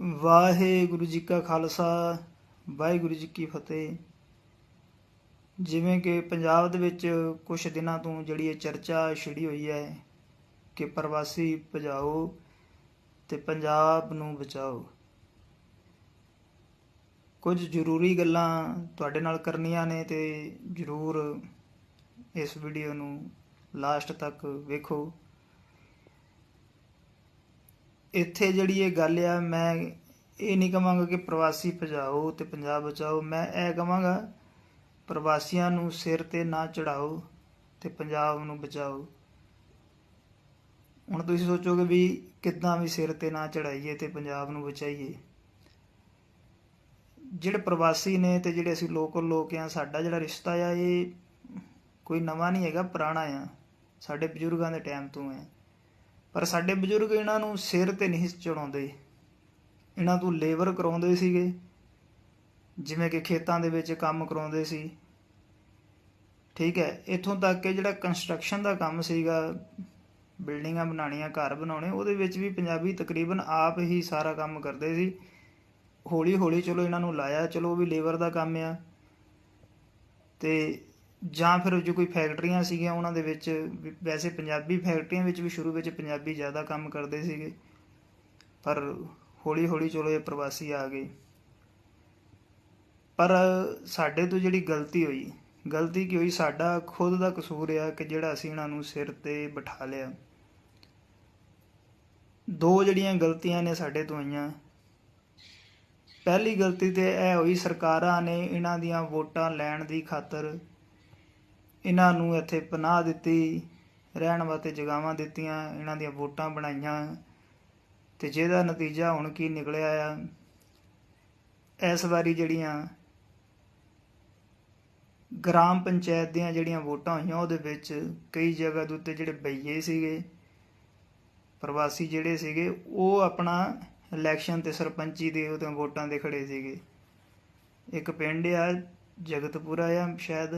ਵਾਹਿਗੁਰੂ ਜੀ ਕਾ ਖਾਲਸਾ, ਵਾਹਿਗੁਰੂ ਜੀ ਕੀ ਫਤਿਹ। ਜਿਵੇਂ ਕਿ ਪੰਜਾਬ ਦੇ ਵਿੱਚ ਕੁਝ ਦਿਨਾਂ ਤੋਂ ਜਿਹੜੀ ਇਹ ਚਰਚਾ ਛਿੜੀ ਹੋਈ ਹੈ ਕਿ ਪ੍ਰਵਾਸੀ ਭਜਾਓ ਤੇ ਪੰਜਾਬ ਨੂੰ ਬਚਾਓ। ਕੁਝ ਜ਼ਰੂਰੀ ਗੱਲਾਂ ਤੁਹਾਡੇ ਨਾਲ ਕਰਨੀਆਂ ਨੇ ਤੇ ਜ਼ਰੂਰ ਇਸ ਵੀਡੀਓ ਨੂੰ ਲਾਸਟ ਤੱਕ ਵੇਖੋ। ਇੱਥੇ ਜਿਹੜੀ ਇਹ ਗੱਲ ਆ, ਮੈਂ ਇਹ ਨਹੀਂ ਕਹਾਂਗਾ ਕਿ ਪ੍ਰਵਾਸੀ ਭਜਾਓ ਤੇ ਪੰਜਾਬ ਬਚਾਓ, ਮੈਂ ਇਹ ਕਹਾਂਗਾ ਪ੍ਰਵਾਸੀਆਂ ਨੂੰ ਸਿਰ ਤੇ ਨਾ ਚੜਾਓ ਤੇ ਪੰਜਾਬ ਨੂੰ ਬਚਾਓ। ਹੁਣ ਤੁਸੀਂ ਸੋਚੋਗੇ ਵੀ ਕਿੱਦਾਂ ਵੀ ਸਿਰ ਤੇ ਨਾ ਚੜਾਈਏ ਤੇ ਪੰਜਾਬ ਨੂੰ ਬਚਾਈਏ। ਜਿਹੜੇ ਪ੍ਰਵਾਸੀ ਨੇ ਤੇ ਜਿਹੜੇ ਅਸੀਂ ਲੋਕਲ ਲੋਕ ਆ, ਸਾਡਾ ਜਿਹੜਾ ਰਿਸ਼ਤਾ ਆ, ਇਹ ਕੋਈ ਨਵਾਂ ਨਹੀਂ ਹੈਗਾ, ਪੁਰਾਣਾ ਆ। ਸਾਡੇ ਬਜ਼ੁਰਗਾਂ ਦੇ ਟਾਈਮ ਤੋਂ ਹੈ ਪਰ ਸਾਡੇ ਬਜ਼ੁਰਗ ਇਹਨਾਂ ਨੂੰ ਸਿਰ ਤੇ ਨਹੀਂ ਚੜਾਉਂਦੇ। ਇਹਨਾਂ ਤੋਂ ਲੇਬਰ ਕਰਾਉਂਦੇ ਸੀਗੇ। ਜਿਵੇਂ ਕਿ ਖੇਤਾਂ ਦੇ ਵਿੱਚ ਕੰਮ ਕਰਾਉਂਦੇ ਸੀ। ਠੀਕ ਹੈ, ਇੱਥੋਂ ਤੱਕ ਕਿ ਜਿਹੜਾ ਕੰਸਟਰਕਸ਼ਨ ਦਾ ਕੰਮ ਸੀਗਾ, ਬਿਲਡਿੰਗਾਂ ਬਣਾਉਣੀਆਂ, ਘਰ ਬਣਾਉਣੇ, ਉਹਦੇ ਵਿੱਚ ਵੀ ਪੰਜਾਬੀ ਤਕਰੀਬਨ ਆਪ ਹੀ ਸਾਰਾ ਕੰਮ ਕਰਦੇ ਸੀ। ਹੌਲੀ ਹੌਲੀ ਚਲੋ ਇਹਨਾਂ ਨੂੰ ਲਾਇਆ, ਚਲੋ ਉਹ ਵੀ ਲੇਬਰ ਦਾ ਕੰਮ ਆ। ਤੇ ਜਾਂ ਫਿਰ ਜੋ ਕੋਈ ਫੈਕਟਰੀਆਂ ਸੀਗੀਆਂ ਉਹਨਾਂ ਦੇ ਵਿੱਚ ਵੈਸੇ ਪੰਜਾਬੀ ਫੈਕਟਰੀਆਂ ਵਿੱਚ ਵੀ ਸ਼ੁਰੂ ਵਿੱਚ ਪੰਜਾਬੀ ਜ਼ਿਆਦਾ ਕੰਮ ਕਰਦੇ ਸੀਗੇ, ਪਰ ਹੌਲੀ ਹੌਲੀ ਚਲੋ ਇਹ ਪ੍ਰਵਾਸੀ ਆ ਗਏ। ਪਰ ਸਾਡੇ ਤੋਂ ਜਿਹੜੀ ਗਲਤੀ ਹੋਈ, ਗਲਤੀ ਕੀ ਹੋਈ? ਸਾਡਾ ਖੁਦ ਦਾ ਕਸੂਰ ਆ ਕਿ ਜਿਹੜਾ ਅਸੀਂ ਇਹਨਾਂ ਨੂੰ ਸਿਰ ਤੇ ਬਿਠਾ ਲਿਆ। ਦੋ ਜਿਹੜੀਆਂ ਗਲਤੀਆਂ ਨੇ ਸਾਡੇ ਤੋਂ ਆਈਆਂ। ਪਹਿਲੀ ਗਲਤੀ ਤੇ ਇਹ ਹੋਈ, ਸਰਕਾਰਾਂ ਨੇ ਇਹਨਾਂ ਦੀਆਂ ਵੋਟਾਂ ਲੈਣ ਦੀ ਖਾਤਰ ਇਹਨਾਂ ਨੂੰ ਇੱਥੇ ਪਨਾਹ ਦਿੱਤੀ, ਰਹਿਣ ਵਾਸਤੇ ਜਗਾਵਾਂ ਦਿੱਤੀਆਂ, ਇਹਨਾਂ ਦੀਆਂ ਵੋਟਾਂ ਬਣਾਈਆਂ। ਤੇ ਜਿਹਦਾ ਨਤੀਜਾ ਹੁਣ ਕੀ ਨਿਕਲਿਆ ਆ, ਇਸ ਵਾਰੀ ਜਿਹੜੀਆਂ ਗ੍ਰਾਮ ਪੰਚਾਇਤ ਦੀਆਂ ਜਿਹੜੀਆਂ ਵੋਟਾਂ ਹੋਈਆਂ, ਉਹਦੇ ਵਿੱਚ ਕਈ ਜਗ੍ਹਾ ਦੇ ਉੱਤੇ ਜਿਹੜੇ ਬਈਏ ਸੀਗੇ, ਪ੍ਰਵਾਸੀ ਜਿਹੜੇ ਸੀਗੇ, ਉਹ ਆਪਣਾ ਇਲੈਕਸ਼ਨ ਤੇ ਸਰਪੰਚੀ ਦੇ ਉਹਦੇ ਵੋਟਾਂ ਦੇ ਖੜੇ ਸੀਗੇ। ਇੱਕ ਪਿੰਡ ਆ, ਜਗਤਪੁਰਾ ਆ ਸ਼ਾਇਦ।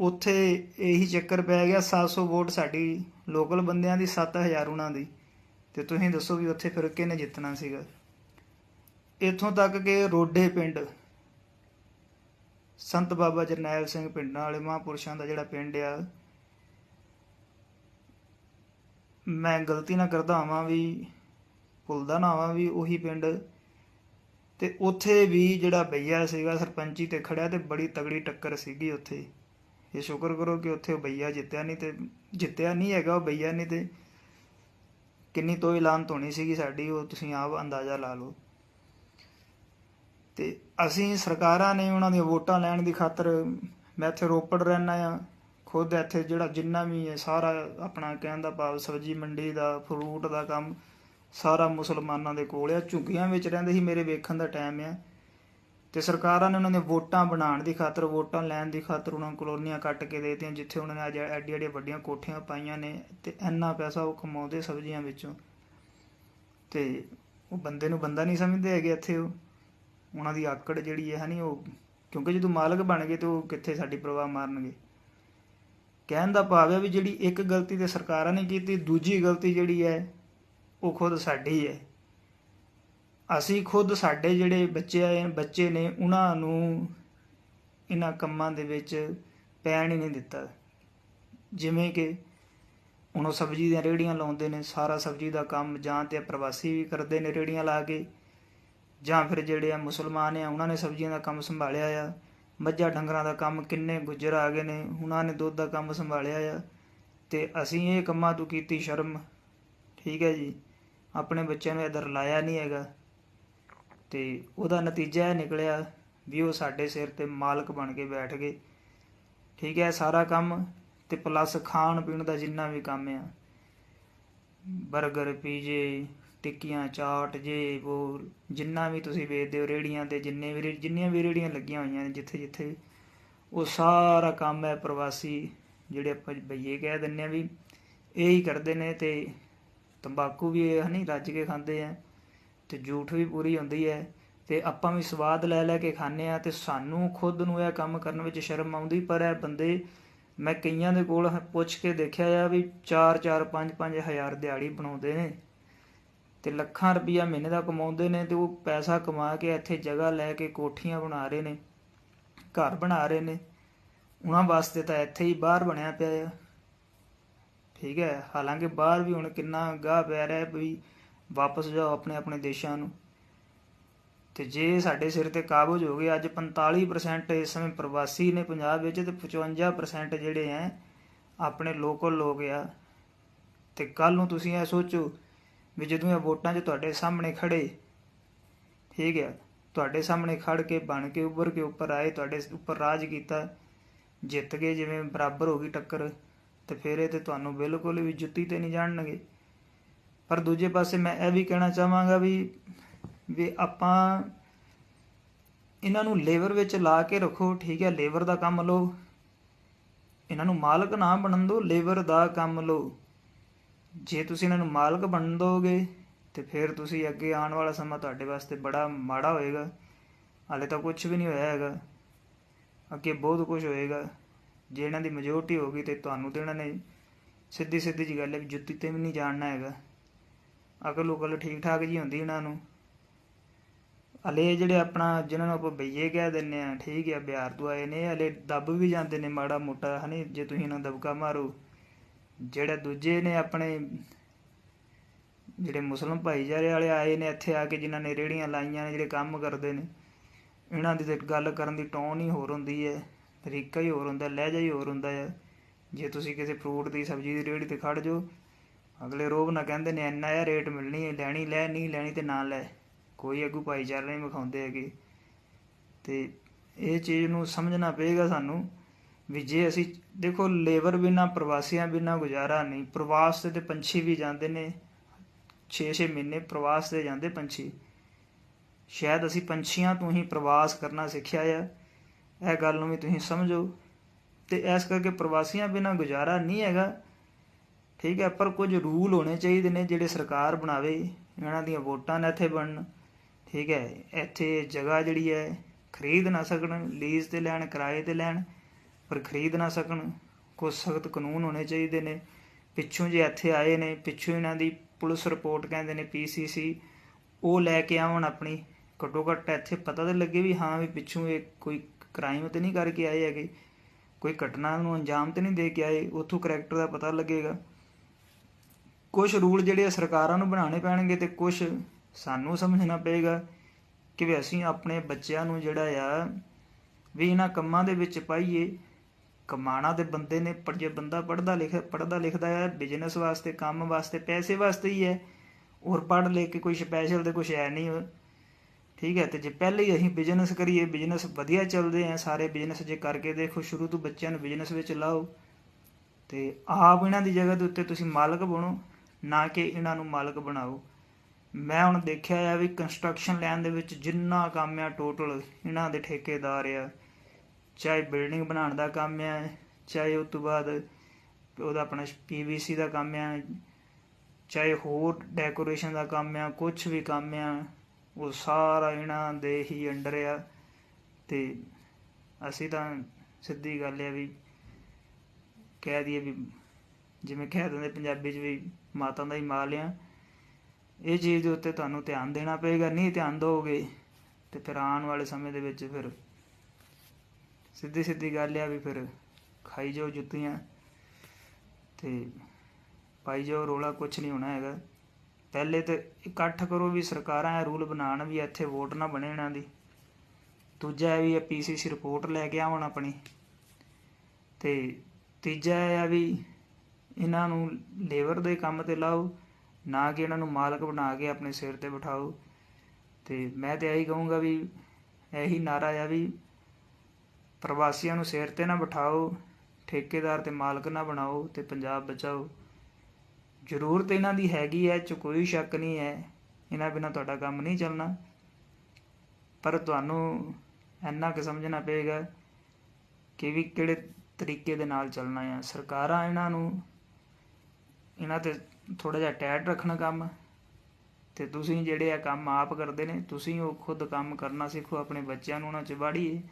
ਉੱਥੇ ਇਹੀ ਚੱਕਰ ਪੈ ਗਿਆ 700 ਵੋਟ ਸਾਡੀ ਲੋਕਲ ਬੰਦਿਆਂ ਦੀ 7000 ਉਹਨਾਂ ਦੀ। ਤੇ ਤੁਸੀਂ ਦੱਸੋ ਵੀ ਉੱਥੇ ਫਿਰ ਕਿਹਨੇ ਜਿੱਤਣਾ ਸੀਗਾ? ਇੱਥੋਂ ਤੱਕ ਕਿ ਰੋਡੇ ਪਿੰਡ, ਸੰਤ ਬਾਬਾ ਜਰਨੈਲ ਸਿੰਘ ਪਿੰਡਾਂ ਵਾਲੇ ਮਹਾਂਪੁਰਸ਼ਾਂ ਦਾ ਜਿਹੜਾ ਪਿੰਡ ਆ, ਮੈਂ ਗਲਤੀ ਨਾ ਕਰਦਾ ਆਵਾਂ ਵੀ, ਭੁੱਲਦਾ ਨਾ ਆਵਾਂ ਵੀ ਉਹੀ ਪਿੰਡ। ਤੇ ਉੱਥੇ ਵੀ ਜਿਹੜਾ ਬਈਆ ਸੀਗਾ, ਸਰਪੰਚੀ ਤੇ ਖੜਿਆ ਤੇ ਬੜੀ ਤਗੜੀ ਟੱਕਰ ਸੀਗੀ ਉੱਥੇ। ਇਹ ਸ਼ੁਕਰ ਕਰੋ ਕਿ ਉੱਥੇ ਉਹ ਬਈਆ ਜਿੱਤਿਆ ਨਹੀਂ ਤੇ ਜਿੱਤਿਆ ਨਹੀਂ ਹੈਗਾ ਉਹ ਬਈਆ ਨਹੀਂ ਤੇ ਕਿੰਨੀ ਤੋਂ ਐਲਾਨ ਹੋਣੀ ਸੀਗੀ ਸਾਡੀ, ਉਹ ਤੁਸੀਂ ਆਪ ਅੰਦਾਜ਼ਾ ਲਾ ਲਓ। ਤੇ ਅਸੀਂ ਸਰਕਾਰਾਂ ਨੇ ਉਹਨਾਂ ਦੀਆਂ ਵੋਟਾਂ ਲੈਣ ਦੀ ਖਾਤਰ ਮੈਂ ਇੱਥੇ ਰੋਪੜ ਰਹਿਣਾ ਆ ਖੁਦ ਇੱਥੇ ਜਿਹੜਾ ਜਿੰਨਾ ਵੀ ਹੈ ਸਾਰਾ ਆਪਣਾ ਕਹਿਣ ਦਾ ਭਾਵ ਸਬਜ਼ੀ ਮੰਡੀ ਦਾ ਫਰੂਟ ਦਾ ਕੰਮ ਸਾਰਾ ਮੁਸਲਮਾਨਾਂ ਦੇ ਕੋਲ ਆ, ਝੁੱਗੀਆਂ ਵਿੱਚ ਰਹਿੰਦੇ ਸੀ, ਮੇਰੇ ਵੇਖਣ ਦਾ ਟਾਈਮ ਆ। ਤੇ ਸਰਕਾਰਾਂ ਨੇ ਉਹਨਾਂ ਦੀਆਂ ਵੋਟਾਂ ਬਣਾਉਣ ਦੀ ਖਾਤਰ, ਵੋਟਾਂ ਲੈਣ ਦੀ ਖਾਤਰ ਉਹਨਾਂ ਨੂੰ ਕਲੋਨੀਆਂ ਕੱਟ ਕੇ ਦੇ ਦਿੱਤੀਆਂ, ਜਿੱਥੇ ਉਹਨਾਂ ਨੇ ਅੱਜ ਐਡੀ ਐਡੀ ਵੱਡੀਆਂ ਕੋਠੀਆਂ ਪਾਈਆਂ ਨੇ ਤੇ ਇੰਨਾ ਪੈਸਾ ਉਹ ਕਮਾਉਂਦੇ ਸਬਜ਼ੀਆਂ ਵਿੱਚੋਂ। ਤੇ ਉਹ ਬੰਦੇ ਨੂੰ ਬੰਦਾ ਨਹੀਂ ਸਮਝਦੇ ਹੈਗੇ ਇੱਥੇ ਉਹ। ਉਹਨਾਂ ਦੀ ਆਕੜ ਜਿਹੜੀ ਹੈ ਨਹੀਂ ਉਹ ਕਿਉਂਕਿ ਜਦੋਂ ਮਾਲਕ ਬਣ ਗਏ ਤੇ ਉਹ ਕਿੱਥੇ ਸਾਡੀ ਪ੍ਰਵਾਹ ਮਾਰਨਗੇ। ਕਹਿਣ ਦਾ ਭਾਵ ਹੈ ਵੀ ਜਿਹੜੀ ਇੱਕ ਗਲਤੀ ਤੇ ਸਰਕਾਰਾਂ ਨੇ ਕੀਤੀ, ਦੂਜੀ ਗਲਤੀ ਜਿਹੜੀ ਹੈ, ਉਹ ਖੁਦ ਸਾਡੀ ਹੈ। ਅਸੀਂ ਖੁਦ ਸਾਡੇ ਜਿਹੜੇ ਬੱਚੇ ਆਏ ਬੱਚੇ ਨੇ ਉਹਨਾਂ ਨੂੰ ਇਹਨਾਂ ਕੰਮਾਂ ਦੇ ਵਿੱਚ ਪੈਣ ਹੀ ਨਹੀਂ ਦਿੱਤਾ। ਜਿਵੇਂ ਕਿ ਹੁਣ ਉਹ ਸਬਜ਼ੀ ਦੀਆਂ ਰੇਹੜੀਆਂ ਲਾਉਂਦੇ ਨੇ, ਸਾਰਾ ਸਬਜ਼ੀ ਦਾ ਕੰਮ ਜਾਂ ਤੇ ਪ੍ਰਵਾਸੀ ਵੀ ਕਰਦੇ ਨੇ ਰੇਹੜੀਆਂ ਲਾ ਕੇ, ਜਾਂ ਫਿਰ ਜਿਹੜੇ ਆ ਮੁਸਲਮਾਨ ਆ, ਉਹਨਾਂ ਨੇ ਸਬਜ਼ੀਆਂ ਦਾ ਕੰਮ ਸੰਭਾਲਿਆ ਆ। ਮੱਝਾਂ ਡੰਗਰਾਂ ਦਾ ਕੰਮ ਕਿੰਨੇ ਗੁੱਜਰ ਆ ਗਏ ਨੇ, ਉਹਨਾਂ ਨੇ ਦੁੱਧ ਦਾ ਕੰਮ ਸੰਭਾਲਿਆ ਆ। ਤੇ ਅਸੀਂ ਇਹ ਕੰਮਾਂ ਤੋਂ ਕੀਤੀ ਸ਼ਰਮ। ਠੀਕ ਹੈ ਜੀ। ਆਪਣੇ ਬੱਚਿਆਂ ਨੂੰ ਇਧਰ ਲਾਇਆ ਨਹੀਂ ਹੈਗਾ। ਤੇ ਉਹਦਾ ਨਤੀਜਾ ਇਹ ਨਿਕਲਿਆ ਵੀ ਉਹ ਸਾਡੇ ਸਿਰ ਤੇ ਮਾਲਕ ਬਣ ਕੇ ਬੈਠ ਗਏ। ਠੀਕ ਹੈ, ਸਾਰਾ ਕੰਮ ਤੇ ਪਲੱਸ ਖਾਣ ਪੀਣ ਦਾ ਜਿੰਨਾ ਵੀ ਕੰਮ ਆ। 버ਗਰ ਪੀਜੇ, ਟਿੱਕੀਆਂ, ਚਾਟ, ਜੇ ਉਹ ਜਿੰਨਾ ਵੀ ਤੁਸੀਂ ਵੇਚਦੇ ਹੋ ਰੇੜੀਆਂ ਤੇ ਜਿੰਨੇ ਵੀ ਰੇ- ਜਿੰਨੀਆਂ ਵੀ ਰੇੜੀਆਂ ਲੱਗੀਆਂ ਹੋਈਆਂ ਨੇ ਜਿੱਥੇ ਜਿੱਥੇ ਉਹ ਸਾਰਾ ਕੰਮ ਹੈ ਪ੍ਰਵਾਸੀ ਜਿਹੜੇ ਆਪਾਂ ਬਈਏ ਕਹਿ ਦਿੰਨੇ ਆ ਵੀ ਇਹ ਹੀ ਕਰਦੇ ਨੇ ਤੇ ਤੰਬਾਕੂ ਵੀ ਇਹ ਨਹੀਂ ਰੱਜ ਕੇ ਖਾਂਦੇ ਆ। ਅਤੇ ਜੂਠ ਵੀ ਪੂਰੀ ਹੁੰਦੀ ਹੈ ਅਤੇ ਆਪਾਂ ਵੀ ਸਵਾਦ ਲੈ ਲੈ ਕੇ ਖਾਂਦੇ ਹਾਂ ਅਤੇ ਸਾਨੂੰ ਖੁਦ ਨੂੰ ਇਹ ਕੰਮ ਕਰਨ ਵਿੱਚ ਸ਼ਰਮ ਆਉਂਦੀ, ਪਰ ਇਹ ਬੰਦੇ ਮੈਂ ਕਈਆਂ ਦੇ ਕੋਲ ਪੁੱਛ ਕੇ ਦੇਖਿਆ ਆ ਵੀ 4 4 5 5 ਹਜ਼ਾਰ ਦਿਹਾੜੀ ਬਣਾਉਂਦੇ ਨੇ ਤੇ ਲੱਖਾਂ ਰੁਪਈਆ ਮਹੀਨੇ ਦਾ ਕਮਾਉਂਦੇ ਨੇ ਤੇ ਉਹ ਪੈਸਾ ਕਮਾ ਕੇ ਇੱਥੇ ਜਗ੍ਹਾ ਲੈ ਕੇ ਕੋਠੀਆਂ ਬਣਾ ਰਹੇ ਨੇ, ਘਰ ਬਣਾ ਰਹੇ ਨੇ, ਉਹਨਾਂ ਵਾਸਤੇ ਤਾਂ ਇੱਥੇ ਹੀ ਬਾਹਰ ਬਣਿਆ ਪਿਆ ਆ। ਠੀਕ ਹੈ, ਹਾਲਾਂਕਿ ਬਾਹਰ ਵੀ ਹੁਣ ਕਿੰਨਾ ਗਾਹ ਪੈ ਰਿਹਾ ਵੀ ਵਾਪਸ ਜਾਓ ਆਪਣੇ ਆਪਣੇ ਦੇਸ਼ਾਂ ਨੂੰ। ਤੇ ਜੇ ਸਾਡੇ ਸਿਰ ਤੇ ਕਾਬਜ਼ ਹੋ ਗਏ, ਅੱਜ 45% ਇਸ ਸਮੇਂ ਪ੍ਰਵਾਸੀ ਨੇ ਪੰਜਾਬ ਵਿੱਚ ਤੇ 55% ਜਿਹੜੇ ਹੈ ਆਪਣੇ ਲੋਕਲ ਲੋਕ ਆ। ਤੇ ਕੱਲ ਨੂੰ ਤੁਸੀਂ ਇਹ ਸੋਚੋ ਵੀ ਜਦੋਂ ਇਹ ਵੋਟਾਂ 'ਚ ਤੁਹਾਡੇ ਸਾਹਮਣੇ ਖੜੇ ਠੀਕ ਹੈ ਤੁਹਾਡੇ ਸਾਹਮਣੇ ਖੜ ਕੇ ਬਣ ਕੇ ਉੱਭਰ ਕੇ ਉੱਪਰ ਆਏ, ਤੁਹਾਡੇ ਉੱਪਰ ਰਾਜ ਕੀਤਾ, ਜਿੱਤ ਗਏ, ਜਿਵੇਂ ਬਰਾਬਰ ਹੋ ਗਈ ਟੱਕਰ, ਤੇ ਫਿਰ ਇਹ ਤੇ ਤੁਹਾਨੂੰ ਬਿਲਕੁਲ ਵੀ ਜੁੱਤੀ ਤੇ ਨਹੀਂ ਜਾਣਨਗੇ। ਪਰ ਦੂਜੇ ਪਾਸੇ ਮੈਂ ਇਹ ਵੀ ਕਹਿਣਾ ਚਾਹਾਂਗਾ ਵੀ ਵੀ ਆਪਾਂ ਇਹਨਾਂ ਨੂੰ ਲੇਬਰ ਵਿੱਚ ਲਾ ਕੇ ਰੱਖੋ, ਠੀਕ ਹੈ, ਲੇਬਰ ਦਾ ਕੰਮ ਲਓ। ਇਹਨਾਂ ਨੂੰ ਮਾਲਕ ਨਾ ਬਣਨ ਦਿਓ, ਲੇਬਰ ਦਾ ਕੰਮ ਲਓ। ਜੇ ਤੁਸੀਂ ਇਹਨਾਂ ਨੂੰ ਮਾਲਕ ਬਣਨ ਦੋਗੇ ਤੇ ਫਿਰ ਤੁਸੀਂ ਅੱਗੇ ਆਉਣ ਵਾਲਾ ਸਮਾਂ ਤੁਹਾਡੇ ਵਾਸਤੇ ਬੜਾ ਮਾੜਾ ਹੋਏਗਾ। ਹਾਲੇ ਤਾਂ ਕੁਝ ਵੀ ਨਹੀਂ ਹੋਇਆ ਹੈਗਾ। ਅੱਗੇ ਬਹੁਤ ਕੁਝ ਹੋਏਗਾ। ਜੇ ਇਹਨਾਂ ਦੀ ਮੈਜੋਰਟੀ ਗਈ ਤੇ ਤੁਹਾਨੂੰ ਤੇ ਇਹਨਾਂ ਨੇ ਸਿੱਧੀ ਸਿੱਧੀ ਜੀ ਗੱਲ ਹੈ ਵੀ ਜੁੱਤੀ ਤੇ ਵੀ ਨਹੀਂ ਜਾਣਨਾ ਹੈਗਾ। ਅਕਲ ਉਕਲ ਠੀਕ ਠਾਕ ਜੀ ਹੁੰਦੀ ਇਹਨਾਂ ਨੂੰ। ਹਲੇ ਜਿਹੜੇ ਆਪਣਾ ਜਿਨ੍ਹਾਂ ਨੂੰ ਆਪਾਂ ਬਈਏ ਕਹਿ ਦਿੰਨੇ ਆ ਠੀਕ ਆ, ਬਿਹਾਰ ਤੋਂ ਆਏ ਨੇ, ਹਲੇ ਦੱਬ ਵੀ ਜਾਂਦੇ ਨੇ ਮਾੜਾ ਮੋਟਾ, ਹਨੀ ਜੇ ਤੁਸੀਂ ਇਹਨਾਂ ਨੂੰ ਦਬਕਾ ਮਾਰੋ। ਜਿਹੜੇ ਦੂਜੇ ਨੇ ਆਪਣੇ ਜਿਹੜੇ ਮੁਸਲਮ ਭਾਈਚਾਰੇ ਵਾਲੇ ਆਏ ਨੇ ਇੱਥੇ ਆ ਕੇ ਜਿਨ੍ਹਾਂ ਨੇ ਰੇੜੀਆਂ ਲਾਈਆਂ ਨੇ, ਜਿਹੜੇ ਕੰਮ ਕਰਦੇ ਨੇ, ਇਹਨਾਂ ਦੀ ਤੇ ਗੱਲ ਕਰਨ ਦੀ ਟੋਨ ਹੀ ਹੋਰ ਹੁੰਦੀ ਹੈ, ਤਰੀਕਾ ਹੀ ਹੋਰ ਹੁੰਦਾ, ਲਹਿਜਾ ਹੀ ਹੋਰ ਹੁੰਦਾ ਹੈ। ਜੇ ਤੁਸੀਂ ਕਿਸੇ ਫਰੂਟ ਦੀ ਸਬਜ਼ੀ ਦੀ ਰੇੜੀ ਤੇ ਖੜ ਜਾਓ ਅਗਲੇ ਰੋਬ ਨਾ ਕਹਿੰਦੇ ਨੇ, ਇੰਨਾ ਇਹ ਰੇਟ ਮਿਲਣੀ ਹੈ, ਲੈਣੀ, ਲੈ, ਨਹੀਂ ਲੈਣੀ ਤੇ ਨਾ ਲੈ। ਕੋਈ ਅੱਗੂ ਭਾਈਚਾਰਾ ਨਹੀਂ ਵਿਖਾਉਂਦੇ ਹੈਗੇ। ਤੇ ਇਹ ਚੀਜ਼ ਨੂੰ ਸਮਝਣਾ ਪਏਗਾ ਸਾਨੂੰ ਵੀ ਜੇ ਅਸੀਂ, ਦੇਖੋ, ਲੇਬਰ ਬਿਨਾ, ਪ੍ਰਵਾਸੀਆਂ ਬਿਨਾ ਗੁਜ਼ਾਰਾ ਨਹੀਂ, ਪ੍ਰਵਾਸ ਤੇ ਤੇ ਪੰਛੀ ਵੀ ਜਾਂਦੇ ਨੇ। 6-6 ਮਹੀਨੇ ਪ੍ਰਵਾਸ ਤੇ ਜਾਂਦੇ ਪੰਛੀ। ਸ਼ਾਇਦ ਅਸੀਂ ਪੰਛੀਆਂ ਤੋਂ ਹੀ ਪ੍ਰਵਾਸ ਕਰਨਾ ਸਿੱਖਿਆ ਆ। ਇਹ ਗੱਲ ਨੂੰ ਵੀ ਤੁਸੀਂ ਸਮਝੋ। ਤੇ ਇਸ ਕਰਕੇ ਪ੍ਰਵਾਸੀਆਂ ਬਿਨਾ ਗੁਜ਼ਾਰਾ ਨਹੀਂ ਹੈਗਾ। ਠੀਕ ਹੈ, ਪਰ ਕੁਝ ਰੂਲ ਹੋਣੇ ਚਾਹੀਦੇ ਨੇ ਜਿਹੜੇ ਸਰਕਾਰ ਬਣਾਵੇ, ਇਹਨਾਂ ਦੀਆਂ ਵੋਟਾਂ ਨਾ ਇੱਥੇ ਬਣਨ। ਠੀਕ ਹੈ, ਇੱਥੇ ਜਗ੍ਹਾ ਜਿਹੜੀ ਹੈ, ਖਰੀਦ ਨਾ ਸਕਣ ਲੀਜ਼ ਤੇ ਲੈਣ, ਕਿਰਾਏ ਤੇ ਲੈਣ, ਪਰ ਖਰੀਦ ਨਾ ਸਕਣ। ਕੁਝ ਸਖਤ ਕਾਨੂੰਨ ਹੋਣੇ ਚਾਹੀਦੇ ਨੇ। ਪਿੱਛੋਂ ਜੇ ਇੱਥੇ ਆਏ ਨੇ, ਪਿੱਛੋਂ ਇਹਨਾਂ ਦੀ ਪੁਲਿਸ ਰਿਪੋਰਟ ਕਹਿੰਦੇ ਨੇ ਪੀਸੀਸੀ ਉਹ ਲੈ ਕੇ ਆਉਣ ਆਪਣੀ। ਘੱਟੋ ਘੱਟ ਇੱਥੇ ਪਤਾ ਤਾਂ ਲੱਗੇ ਵੀ ਹਾਂ ਵੀ ਪਿੱਛੋਂ ਇਹ ਕੋਈ ਕ੍ਰਾਈਮ ਤੇ ਨਹੀਂ ਕਰਕੇ ਆਏ ਹੈਗੇ। ਕੋਈ ਘਟਨਾ ਨੂੰ ਅੰਜਾਮ ਤੇ ਨਹੀਂ ਦੇ ਕੇ ਆਏ, ਉਥੋਂ ਕਰੈਕਟਰ ਦਾ ਪਤਾ ਲੱਗੇਗਾ। ਕੁਝ ਰੂਲ ਜਿਹੜੇ ਆ ਸਰਕਾਰਾਂ ਨੂੰ ਬਣਾਉਣੇ ਪੈਣਗੇ ਤੇ ਕੁਝ ਸਾਨੂੰ ਸਮਝਣਾ ਪਏਗਾ ਕਿ ਵੀ ਅਸੀਂ ਆਪਣੇ ਬੱਚਿਆਂ ਨੂੰ ਜਿਹੜਾ ਆ ਵੀ ਇਹਨਾਂ ਕੰਮਾਂ ਦੇ ਵਿੱਚ ਪਾਈਏ। ਕਮਾਣਾ ਦੇ ਬੰਦੇ ਨੇ ਪਰ ਜੇ ਬੰਦਾ ਪੜਦਾ ਲਿਖ ਪੜਦਾ ਲਿਖਦਾ ਹੈ ਬਿਜ਼ਨਸ ਵਾਸਤੇ, ਕੰਮ ਵਾਸਤੇ, ਪੈਸੇ ਵਾਸਤੇ ਹੀ ਹੈ। ਔਰ ਪੜ ਲੈ ਕੇ ਕੋਈ ਸਪੈਸ਼ਲ ਤੇ ਕੁਝ ਹੈ ਨਹੀਂ। ਠੀਕ ਹੈ, ਤੇ ਜੇ ਪਹਿਲੇ ਹੀ ਅਸੀਂ ਬਿਜ਼ਨਸ ਕਰੀਏ ਬਿਜ਼ਨਸ ਵਧੀਆ ਚੱਲਦੇ ਆ, ਸਾਰੇ ਬਿਜ਼ਨਸ ਜੇ ਕਰਕੇ ਦੇਖੋ, ਸ਼ੁਰੂ ਤੋਂ ਬੱਚਿਆਂ ਨੂੰ ਬਿਜ਼ਨਸ ਵਿੱਚ ਲਾਓ। ਤੇ ਆਪ ਇਹਨਾਂ ਦੀ ਜਗ੍ਹਾ ਦੇ ਉੱਤੇ ਤੁਸੀਂ ਮਾਲਕ ਬਣੋ। ਨਾ ਕਿ ਇਹਨਾਂ ਨੂੰ ਮਾਲਕ ਬਣਾਓ। ਮੈਂ ਹੁਣ ਦੇਖਿਆ ਆ ਵੀ ਕੰਸਟਰਕਸ਼ਨ ਲੈਣ ਦੇ ਵਿੱਚ ਜਿੰਨਾ ਕੰਮ ਆ ਟੋਟਲ ਇਹਨਾਂ ਦੇ ਠੇਕੇਦਾਰ ਆ। ਚਾਹੇ ਬਿਲਡਿੰਗ ਬਣਾਉਣ ਦਾ ਕੰਮ ਆ, ਚਾਹੇ ਉਸ ਤੋਂ ਬਾਅਦ ਉਹਦਾ ਆਪਣਾ ਪੀਵੀਸੀ ਦਾ ਕੰਮ ਆ, ਚਾਹੇ ਹੋਰ ਡੈਕੋਰੇਸ਼ਨ ਦਾ ਕੰਮ ਆ ਕੁਝ ਵੀ ਕੰਮ ਆ, ਉਹ ਸਾਰਾ ਇਹਨਾਂ ਦੇ ਹੀ ਅੰਡਰ ਆ। ਤੇ ਅਸੀਂ ਤਾਂ ਸਿੱਧੀ ਗੱਲ ਆ ਵੀ ਕਹਿ ਦਈਏ ਵੀ ਜਿਵੇਂ ਕਹਿ ਦਿੰਦੇ ਪੰਜਾਬੀ 'ਚ ਵੀ ਮਾਤਾ ਦਾ ਹੀ ਮਾਲ ਆ। ਇਹ ਚੀਜ਼ ਦੇ ਉੱਤੇ ਤੁਹਾਨੂੰ ਧਿਆਨ ਦੇਣਾ ਪਏਗਾ, ਨਹੀਂ ਧਿਆਨ ਦਿਓਗੇ ਤੇ ਫਿਰ ਆਉਣ ਵਾਲੇ ਸਮੇਂ ਦੇ ਵਿੱਚ ਫਿਰ ਸਿੱਧੀ ਸਿੱਧੀ ਗੱਲ ਆ ਵੀ ਫਿਰ ਖਾਈ ਜਾਓ ਜੁੱਤੀਆਂ ਤੇ ਪਾਈ ਜਾਓ, ਰੋਲਾ ਕੁਝ ਨਹੀਂ ਹੋਣਾ ਹੈਗਾ। ਪਹਿਲੇ ਤੇ ਇਕੱਠ ਕਰੋ ਵੀ ਸਰਕਾਰਾਂ ਇਹ ਰੂਲ ਬਣਾਉਣ ਵੀ ਇੱਥੇ ਵੋਟ ਨਾ ਬਣੇ ਇਹਨਾਂ ਦੀ। ਦੂਜਾ ਇਹ ਵੀ ਹੈ ਪੀਸੀਸੀ ਰਿਪੋਰਟ ਲੈ ਕੇ ਆਉਣ ਆਪਣੀ। ਤੇ ਤੀਜਾ ਇਹ ਆ ਵੀ ਇਹਨਾਂ ਨੂੰ ਲੇਬਰ ਦੇ ਕੰਮ ਤੇ ਲਾਓ, ਨਾ ਕਿ ਇਹਨਾਂ ਨੂੰ ਮਾਲਕ ਬਣਾ ਕੇ ਆਪਣੇ ਸਿਰ ਤੇ ਬਿਠਾਓ। ਤੇ ਮੈਂ ਤੇ ਇਹੀ ਕਹੂੰਗਾ ਵੀ, ਇਹੀ ਨਾਰਾ ਆ ਵੀ ਪ੍ਰਵਾਸੀਆਂ ਨੂੰ ਸਿਰ ਤੇ ਨਾ ਬਿਠਾਓ, ਠੇਕੇਦਾਰ ਤੇ ਮਾਲਕ ਨਾ ਬਣਾਓ ਤੇ ਪੰਜਾਬ ਬਚਾਓ। ਜ਼ਰੂਰਤ ਇਹਨਾਂ ਦੀ ਹੈਗੀ ਹੈ ਚ ਕੋਈ ਸ਼ੱਕ ਨਹੀਂ ਹੈ ਇਹਨਾਂ ਬਿਨਾ ਤੁਹਾਡਾ ਕੰਮ ਨਹੀਂ ਚੱਲਣਾ। ਪਰ ਤੁਹਾਨੂੰ ਇੰਨਾ ਕਿ ਸਮਝਣਾ ਪਏਗਾ ਕਿ ਵੀ ਕਿਹੜੇ ਤਰੀਕੇ ਦੇ ਨਾਲ ਚੱਲਣਾ ਹੈ ਸਰਕਾਰਾਂ ਇਹਨਾਂ ਨੂੰ ਇਹਨਾਂ ਤੇ ਥੋੜਾ ਜਿਹਾ ਟੈਟ ਰੱਖਣਾ ਕੰਮ। ਤੇ ਤੁਸੀਂ ਜਿਹੜੇ ਆ ਕੰਮ ਆਪ ਕਰਦੇ ਨੇ, ਤੁਸੀਂ ਉਹ ਖੁਦ ਕੰਮ ਕਰਨਾ ਸਿੱਖੋ, ਆਪਣੇ ਬੱਚਿਆਂ ਨੂੰ ਉਹਨਾਂ ਚ ਵਾੜੀਏ।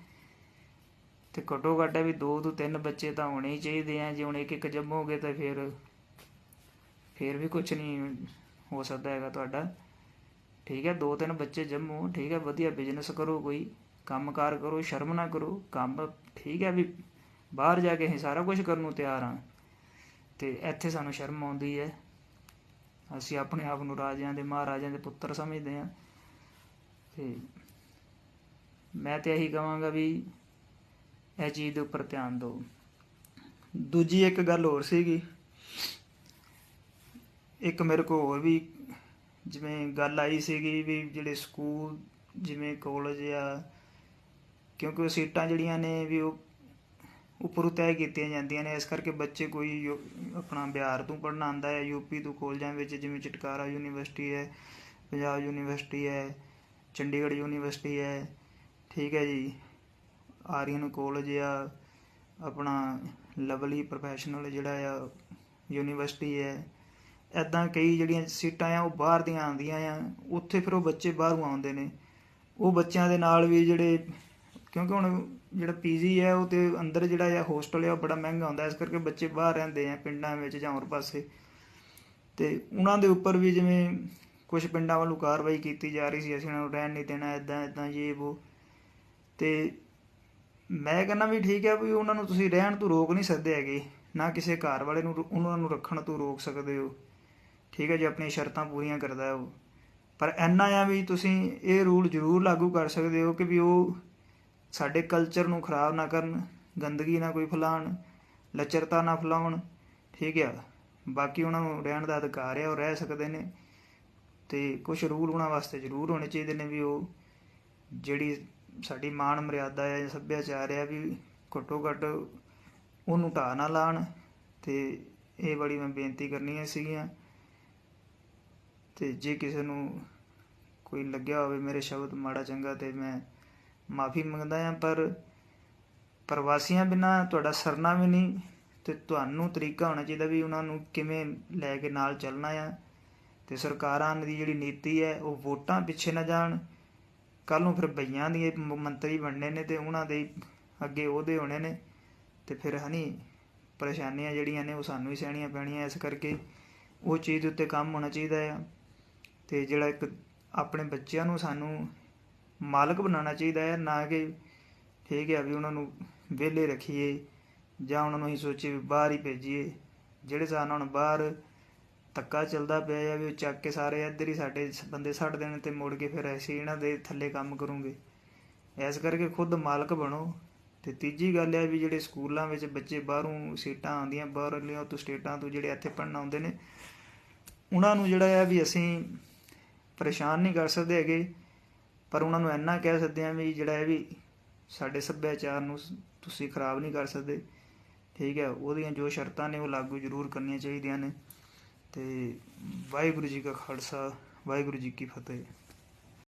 ਤੇ ਘੱਟੋ ਘੱਟ ਵੀ ਦੋ ਤੋਂ ਤਿੰਨ ਬੱਚੇ ਤਾਂ ਹੋਣੇ ਹੀ ਚਾਹੀਦੇ ਆ। ਜੇ ਹੁਣ ਇੱਕ ਇੱਕ ਜੰਮੋਗੇ ਤਾਂ ਫਿਰ ਫਿਰ ਵੀ ਕੁਝ ਨਹੀਂ ਹੋ ਸਕਦਾ ਹੈਗਾ ਤੁਹਾਡਾ। ਠੀਕ ਹੈ, ਦੋ ਤਿੰਨ ਬੱਚੇ ਜੰਮੋ, ਠੀਕ ਹੈ, ਵਧੀਆ ਬਿਜ਼ਨਸ ਕਰੋ ਕੋਈ, ਕੰਮਕਾਰ ਕਰੋ, ਸ਼ਰਮ ਨਾ ਕਰੋ, ਕੰਮ ਠੀਕ ਹੈ ਵੀ ਬਾਹਰ ਜਾ ਕੇ ਅਸੀਂ ਸਾਰਾ ਕੁਝ ਕਰਨ ਨੂੰ ਤਿਆਰ ਹਾਂ। ਤੇ ਇੱਥੇ ਸਾਨੂੰ ਸ਼ਰਮ ਆਉਂਦੀ ਹੈ। ਅਸੀਂ ਆਪਣੇ ਆਪ ਨੂੰ ਰਾਜਿਆਂ ਦੇ ਮਹਾਰਾਜਿਆਂ ਦੇ ਪੁੱਤਰ ਸਮਝਦੇ ਹਾਂ। ਤੇ ਮੈਂ ਤੇ ਇਹੀ ਕਹਾਂਗਾ ਵੀ ਇਹ ਚੀਜ਼ ਦੇ ਉੱਪਰ ਧਿਆਨ ਦਿਓ। ਦੂਜੀ ਇੱਕ ਗੱਲ ਹੋਰ ਸੀਗੀ। ਇੱਕ ਮੇਰੇ ਕੋਲ ਹੋਰ ਵੀ ਜਿਵੇਂ ਗੱਲ ਆਈ ਸੀਗੀ ਵੀ ਜਿਹੜੇ ਸਕੂਲ ਜਿਵੇਂ ਕਾਲਜ ਆ, ਕਿਉਂਕਿ ਉਹ ਸੀਟਾਂ ਜਿਹੜੀਆਂ ਨੇ ਵੀ ਉਹ ਉੱਪਰੋਂ ਤੈਅ ਕੀਤੀਆਂ ਜਾਂਦੀਆਂ ਨੇ। ਇਸ ਕਰਕੇ ਬੱਚੇ ਕੋਈ ਯੂ- ਆਪਣਾ ਬਿਹਾਰ ਤੋਂ ਪੜ੍ਹਨਾ ਆਉਂਦਾ ਹੈ ਯੂਪੀ ਤੋਂ ਕੋਲਜਾਂ ਵਿੱਚ, ਜਿਵੇਂ ਚਟਕਾਰਾ ਯੂਨੀਵਰਸਿਟੀ ਹੈ, ਪੰਜਾਬ ਯੂਨੀਵਰਸਿਟੀ ਹੈ, ਚੰਡੀਗੜ੍ਹ ਯੂਨੀਵਰਸਿਟੀ ਹੈ, ਠੀਕ ਹੈ ਜੀ। ਆਰੀਅਨ ਕਾਲਜ ਆ, ਆਪਣਾ ਲਵਲੀ ਪ੍ਰੋਫੈਸ਼ਨਲ ਜਿਹੜਾ ਆ, ਯੂਨੀਵਰਸਿਟੀ ਹੈ। ਐਦਾਂ ਕਈ ਜਿਹੜੀਆਂ ਸੀਟਾਂ ਆ, ਉਹ ਬਾਹਰ ਦੀਆਂ ਆਉਂਦੀਆਂ ਆ, ਉੱਥੇ ਫਿਰ ਉਹ ਬੱਚੇ ਬਾਹਰੋਂ ਆਉਂਦੇ ਨੇ। ਉਹ ਬੱਚਿਆਂ ਦੇ ਨਾਲ ਵੀ ਜਿਹੜੇ, ਕਿਉਂਕਿ ਹੁਣ ਜਿਹੜਾ ਪੀਜੀ ਹੈ, ਉਹ ਤੇ ਅੰਦਰ ਜਿਹੜਾ ਆ ਹੋਸਟਲ ਆ ਉਹ ਬੜਾ ਮਹਿੰਗਾ ਹੁੰਦਾ। ਇਸ ਕਰਕੇ ਬੱਚੇ ਬਾਹਰ ਰਹਿੰਦੇ ਆ, ਪਿੰਡਾਂ ਵਿੱਚ ਜਾਂ ਹੋਰ ਪਾਸੇ। ਤੇ ਉਹਨਾਂ ਦੇ ਉੱਪਰ ਵੀ ਜਿਵੇਂ ਕੁਝ ਪਿੰਡਾਂ ਵੱਲੋਂ ਕਾਰਵਾਈ ਕੀਤੀ ਜਾ ਰਹੀ ਸੀ, ਅਸੀਂ ਉਹਨਾਂ ਨੂੰ ਰਹਿਣ ਨਹੀਂ ਦੇਣਾ ਇਦਾਂ ਇਦਾਂ ਇਹ ਉਹ ਤੇ ਮੈਂ ਕਹਿੰਦਾ ਵੀ ਠੀਕ ਹੈ ਵੀ ਉਹਨਾਂ ਨੂੰ ਤੁਸੀਂ ਰਹਿਣ ਤੋਂ ਰੋਕ ਨਹੀਂ ਸਕਦੇ ਹੈਗੇ। ਨਾ ਕਿਸੇ ਘਰ ਵਾਲੇ ਨੂੰ, ਉਹਨਾਂ ਨੂੰ ਰੱਖਣ ਤੋਂ ਰੋਕ ਸਕਦੇ ਹੋ। ਠੀਕ ਹੈ ਜੇ, ਆਪਣੀਆਂ ਸ਼ਰਤਾਂ ਪੂਰੀਆਂ ਕਰਦਾ ਹੈ ਉਹ। ਪਰ ਇੰਨਾ ਆ ਵੀ ਤੁਸੀਂ ਇਹ ਰੂਲ ਜ਼ਰੂਰ ਲਾਗੂ ਕਰ ਸਕਦੇ ਹੋ ਕਿ ਵੀ ਉਹ ਸਾਡੇ ਕਲਚਰ ਨੂੰ ਖਰਾਬ ਨਾ ਕਰਨ, ਗੰਦਗੀ ਨਾ ਕੋਈ ਫੈਲਾਉਣ, ਲੱਚਰਤਾ ਨਾ ਫੈਲਾਉਣ, ਠੀਕ ਆ। ਬਾਕੀ ਉਹਨਾਂ ਨੂੰ ਰਹਿਣ ਦਾ ਅਧਿਕਾਰ ਹੈ ਉਹ ਰਹਿ ਸਕਦੇ ਨੇ ਤੇ ਕੁਝ ਰੂਲ ਉਹਨਾਂ ਵਾਸਤੇ ਜ਼ਰੂਰ ਹੋਣੇ ਚਾਹੀਦੇ ਨੇ ਵੀ ਉਹ ਜਿਹੜੀ ਸਾਡੀ ਮਾਣ ਮਰਿਆਦਾ ਹੈ ਸੱਭਿਆਚਾਰ ਹੈ ਵੀ ਘੱਟੋ ਘੱਟ ਉਹਨੂੰ ਢਾਹ ਨਾ ਲਾਣ ਤੇ ਇਹ ਬੜੀ ਮੈਂ ਬੇਨਤੀ ਕਰਨੀ ਸੀਗੀਆਂ। ਤੇ ਜੇ ਕਿਸੇ ਨੂੰ ਕੋਈ ਲੱਗਿਆ ਹੋਵੇ ਮੇਰੇ ਸ਼ਬਦ ਮਾੜਾ ਚੰਗਾ ਤੇ ਮੈਂ ਮਾਫੀ ਮੰਗਦਾ ਆ ਪਰ ਪ੍ਰਵਾਸੀਆਂ ਬਿਨਾ ਤੁਹਾਡਾ ਸਰਨਾ ਵੀ ਨਹੀਂ ਤੇ ਤੁਹਾਨੂੰ ਤਰੀਕਾ ਹੋਣਾ ਚਾਹੀਦਾ ਵੀ ਉਹਨਾਂ ਨੂੰ ਕਿਵੇਂ ਲੈ ਕੇ ਨਾਲ ਚੱਲਣਾ ਆ। ਤੇ ਸਰਕਾਰਾਂ ਦੀ ਜਿਹੜੀ ਨੀਤੀ ਹੈ, ਉਹ ਵੋਟਾਂ ਪਿੱਛੇ ਨਾ ਜਾਣ। ਕੱਲ ਨੂੰ ਫਿਰ ਬਈਆਂ ਦੀ ਮੰਤਰੀ ਬਣਨੇ ਨੇ ਤੇ ਉਹਨਾਂ ਦੇ ਅੱਗੇ ਉਹਦੇ ਹੋਣੇ ਨੇ। ਤੇ ਫਿਰ ਹਨੀ ਪਰੇਸ਼ਾਨੀਆਂ ਜਿਹੜੀਆਂ ਨੇ, ਉਹ ਸਾਨੂੰ ਹੀ ਸਹਿਣੀਆਂ ਪੈਣੀਆਂ। ਇਸ ਕਰਕੇ ਉਹ ਚੀਜ਼ ਉੱਤੇ ਕੰਮ ਹੋਣਾ ਚਾਹੀਦਾ ਆ। ਤੇ ਜਿਹੜਾ ਇੱਕ ਆਪਣੇ ਬੱਚਿਆਂ ਨੂੰ ਸਾਨੂੰ ਮਾਲਕ ਬਣਾਉਣਾ ਚਾਹੀਦਾ ਹੈ, ਨਾ ਕਿ ਠੀਕ ਹੈ ਵੀ ਉਹਨਾਂ ਨੂੰ ਵਿਹਲੇ ਰੱਖੀਏ ਜਾਂ ਉਹਨਾਂ ਨੂੰ ਅਸੀਂ ਸੋਚੀਏ ਵੀ ਬਾਹਰ ਹੀ ਭੇਜੀਏ। ਜਿਹੜੇ ਹਿਸਾਬ ਹੁਣ ਬਾਹਰ ਧੱਕਾ ਚੱਲਦਾ ਪਿਆ ਹੈ ਵੀ ਉਹ ਚੱਕ ਕੇ ਸਾਰੇ ਇੱਧਰ ਹੀ ਸਾਡੇ ਬੰਦੇ ਛੱਡ ਦੇਣ ਤੇ ਮੁੜ ਕੇ ਫਿਰ ਅਸੀਂ ਇਹਨਾਂ ਦੇ ਥੱਲੇ ਕੰਮ ਕਰੂੰਗੇ। ਇਸ ਕਰਕੇ ਖੁਦ ਮਾਲਕ ਬਣੋ। ਤੇ ਤੀਜੀ ਗੱਲ ਹੈ ਵੀ ਜਿਹੜੇ ਸਕੂਲਾਂ ਵਿੱਚ ਬੱਚੇ ਬਾਹਰੋਂ ਸੀਟਾਂ ਆਉਂਦੀਆਂ, ਬਾਹਰਲੀਆਂ ਤੋਂ ਸਟੇਟਾਂ ਤੋਂ ਜਿਹੜੇ ਇੱਥੇ ਪੜ੍ਹਨ ਆਉਂਦੇ ਨੇ, ਉਹਨਾਂ ਨੂੰ ਜਿਹੜਾ ਹੈ ਵੀ ਅਸੀਂ ਪਰੇਸ਼ਾਨ ਨਹੀਂ ਕਰ ਸਕਦੇ ਹੈਗੇ। ਪਰ ਉਹਨਾਂ ਨੂੰ ਇੰਨਾ ਕਹਿ ਸਕਦੇ ਹਾਂ ਵੀ ਜਿਹੜਾ ਹੈ ਵੀ ਸਾਡੇ ਸੱਭਿਆਚਾਰ ਨੂੰ ਤੁਸੀਂ ਖਰਾਬ ਨਹੀਂ ਕਰ ਸਕਦੇ। ਠੀਕ ਹੈ, ਉਹਦੀਆਂ ਜੋ ਸ਼ਰਤਾਂ ਨੇ ਉਹ ਲਾਗੂ ਜ਼ਰੂਰ ਕਰਨੀਆਂ ਚਾਹੀਦੀਆਂ ਨੇ। ਤੇ ਵਾਹਿਗੁਰੂ ਜੀ ਕਾ ਖਾਲਸਾ, ਵਾਹਿਗੁਰੂ ਜੀ ਕੀ ਫਤਿਹ।